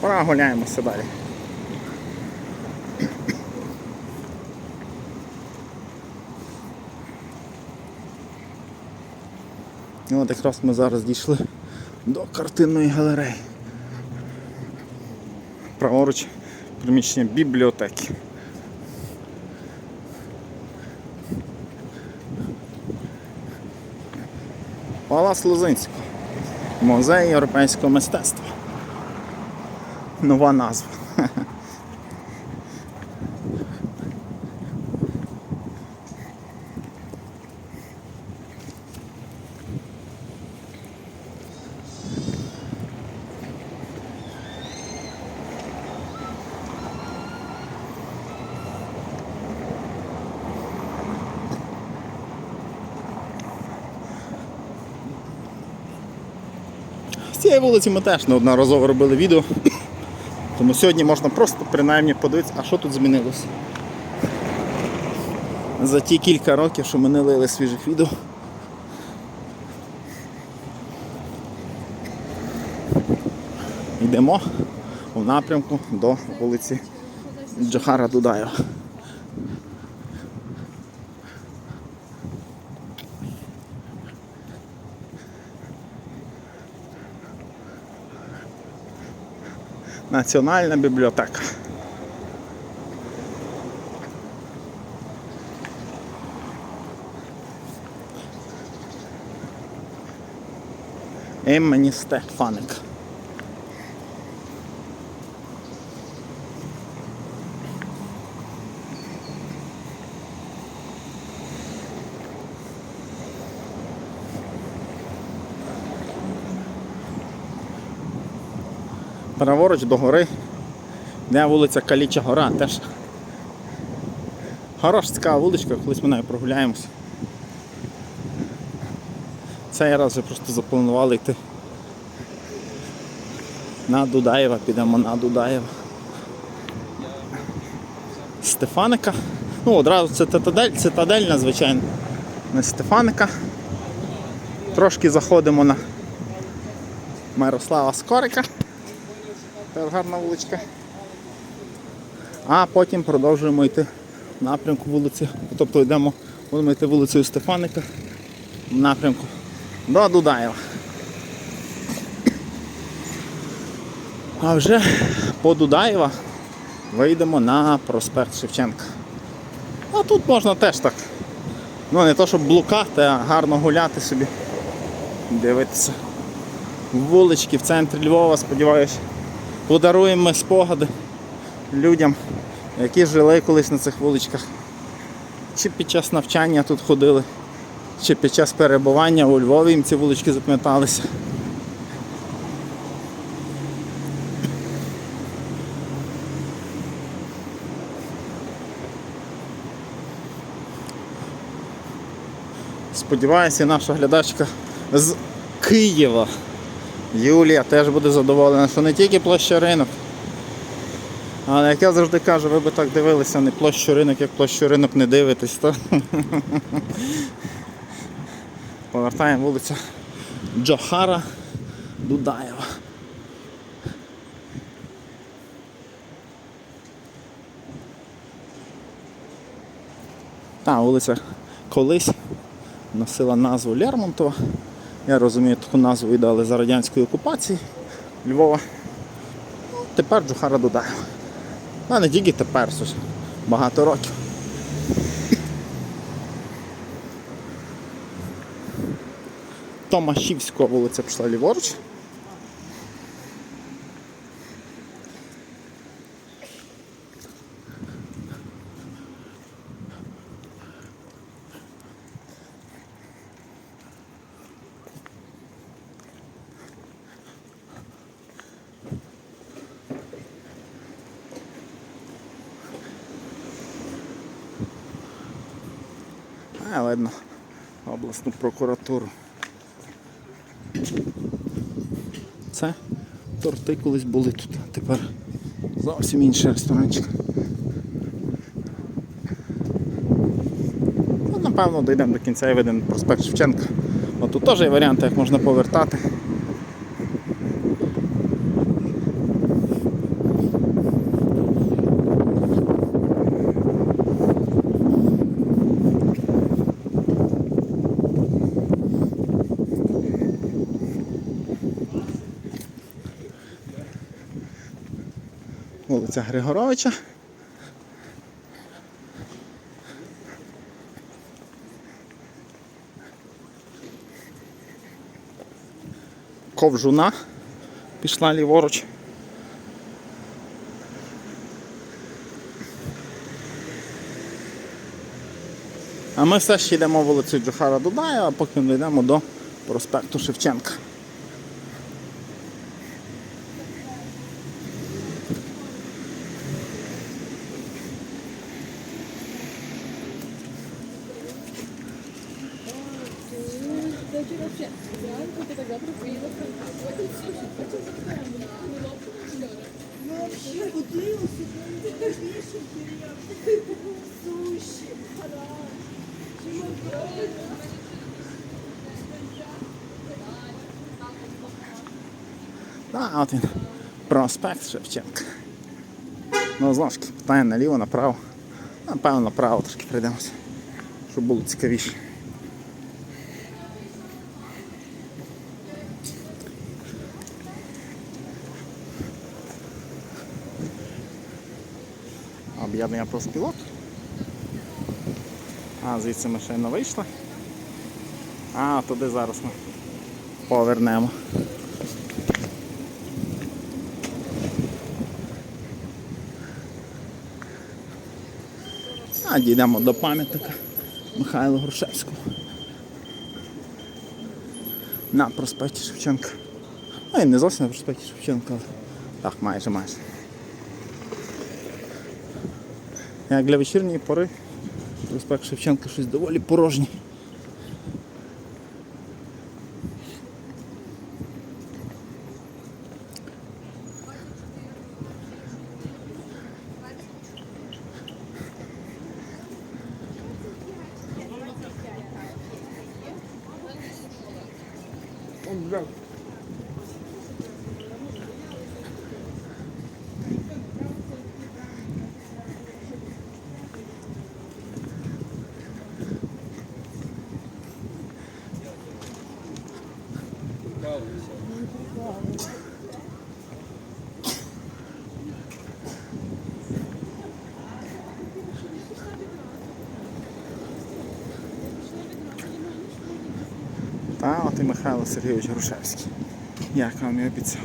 Прогуляємося далі. І от якраз ми зараз дійшли до картинної галереї. Праворуч приміщення бібліотеки. Палац Лозинського. Музей європейського мистецтва. Нова назва. З цієї вулиці ми теж неодноразово робили відео. Тому сьогодні можна просто принаймні подивитися, а що тут змінилося. За ті кілька років, що ми не лили свіжих відео. Йдемо в напрямку до вулиці Джохара Дудаєва. Національна бібліотека. Імені Стефаник. Праворуч до гори, де вулиця Каліча Гора теж. Хороша цікава вуличка, колись ми нею прогуляємося. Цей раз вже просто запланували йти на Дудаєва, підемо на Дудаєва. Стефаника. Ну, одразу цитадель, цитадельна, звичайно. Не Стефаника. Трошки заходимо на Мирослава Скорика. Теж гарна вуличка. А потім продовжуємо йти в напрямку вулиці. Тобто йдемо, будемо йти вулицею Стефаника в напрямку до Дудаєва. А вже по Дудаєва вийдемо на проспект Шевченка. А тут можна теж так. Ну не то щоб блукати, а гарно гуляти собі. Дивитися. Вулички в центрі Львова, сподіваюся подаруємо ми спогади людям, які жили колись на цих вуличках. Чи під час навчання тут ходили, чи під час перебування у Львові їм ці вулички запам'яталися. Сподіваюся, наша глядачка з Києва. Юлія теж буде задоволена, що не тільки площа ринок. Але як я завжди кажу, ви би так дивилися не площу ринок, як площу ринок не дивитесь, то повертаємо вулиця Джохара Дудаєва. Та вулиця колись носила назву Лермонтова. Я розумію, таку назву віддали за радянської окупації Львова. Тепер Джухара Дудаєва. А не тільки тепер, багато років. Томашівська вулиця пішла ліворуч. А, видно, обласну прокуратуру. Це торти колись були тут, а тепер зовсім інший ресторанчик. Ну, напевно, дійдемо до кінця і видимо проспект Шевченка. От тут теж є варіанти, як можна повертати. Вулиця Григоровича. Ковжуна пішла ліворуч. А ми все ще йдемо вулицею Джохара Дудаєва, поки не йдемо до проспекту Шевченка. Да, от він. Проспект Шевченка. Ну, знову ж таки, питання наліво, направо. Напевно, направо трошки прийдемося, щоб було цікавіше. Об'єднання профспілок. А, звідси ми ще не вийшли. А, туди зараз ми повернемо. А дійдемо до пам'ятника Михайла Грушевського. На проспекті Шевченка. Ну і не зовсім на проспекті Шевченка. але Так, майже майже. Як для вечірньої пори проспект Шевченка щось доволі порожній. Go. Та от і Михайло Сергійович Грушевський. Як вам і обіцяв.